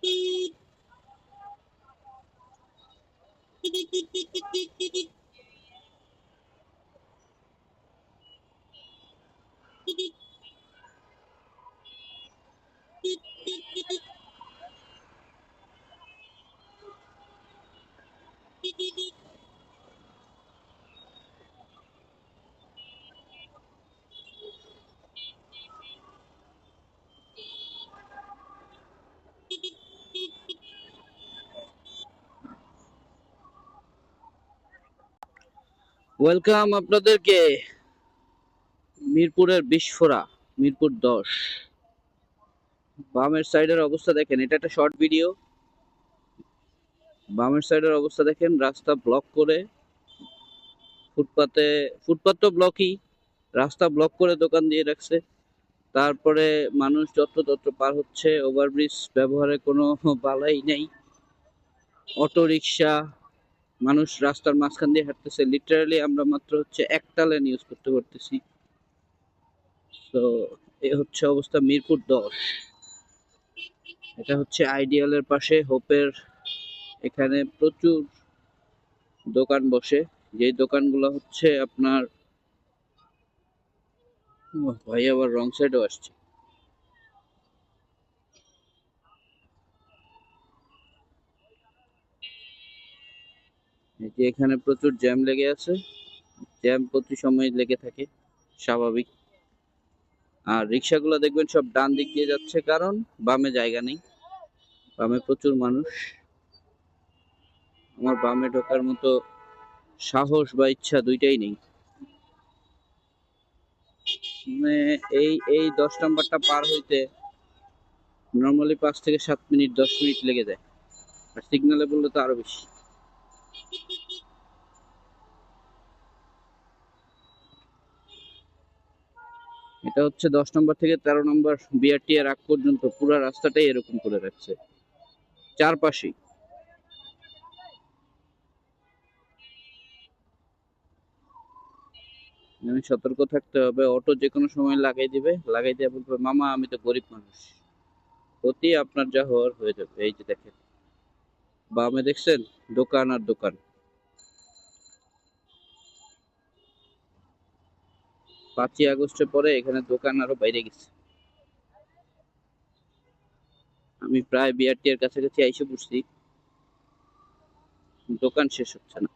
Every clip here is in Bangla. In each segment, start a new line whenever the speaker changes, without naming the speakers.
ピー。ピピピピピピ。ওয়েলকাম আপনাদেরকে মিরপুরের বিস্ফোরা, মিরপুর দশ। বামের সাইডের অবস্থা দেখেন, এটা একটা শর্ট ভিডিও বামের সাইডের অবস্থা দেখেন, রাস্তা ব্লক করে, ফুটপাতে, ফুটপাত তো ব্লকই রাস্তা ব্লক করে দোকান দিয়ে রাখছে। তারপরে মানুষ যত্র তত্র পার হচ্ছে ওভারব্রিজ ব্যবহারে কোনো বালাই নেই। অটো রিক্সা মানুষ রাস্তার মাঝখান দিয়ে হাঁটতেছে। লিটারালি আমরা মাত্র হচ্ছে একটা লেন ইউজ করতে পারতেছি। তো এ হচ্ছে অবস্থা মিরপুর দশ। এটা হচ্ছে আইডিয়ালের পাশে হোপের এখানে প্রচুর দোকান বসে। যেই দোকানগুলো হচ্ছে আপনার ভাই আবার রং সাইডও আসছে। যে এখানে প্রচুর জ্যাম লেগে আছে। জ্যাম প্রতি সময় লেগে থাকে, স্বাভাবিক। আর রিক্সাগুলো দেখবেন সব ডান দিক দিয়ে যাচ্ছে, কারণ বামে জায়গা নেই। বামে প্রচুর মানুষ। আমার বামে ঢোকার মতো সাহস বা ইচ্ছা দুইটাই নেই। মানে এই এই দশ নম্বরটা পার হইতে নর্মালি পাঁচ থেকে সাত মিনিট, দশ মিনিট লেগে যায়। আর সিগনালে বললে তো আরও বেশি। এটা হচ্ছে দশ নম্বর থেকে তেরো নম্বর বিআরটি এর আগ পর্যন্ত পুরো রাস্তাটাই এরকম করে রাখছে। চারপাশেই আমি সতর্ক থাকতে হবে, অটো যে কোনো সময় লাগাই দিবে, লাগাই দিয়ে বলবে, মামা, আমি তো গরিব মানুষ। অতি আপনার যা হওয়ার হয়ে যাবে। এই যে দেখেন। বামে দেখছেন, দোকান আর দোকান। পাঁচই আগস্টের পরে এখানে দোকান আরও বাইরে গেছে। আমি প্রায় বিআরটি এর কাছাকাছি আইসে পড়ছি। দোকান শেষ হচ্ছে না।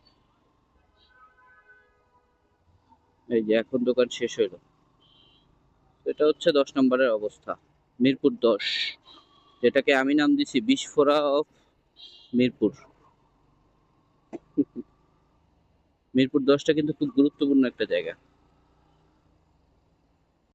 এই যে এখন দোকান শেষ হইল। এটা হচ্ছে দশ নম্বরের অবস্থা। মিরপুর দশ, যেটাকে আমি নাম দিছি বিস্ফোরা অফ মিরপুর। মিরপুর দশটা কিন্তু খুব গুরুত্বপূর্ণ একটা জায়গা।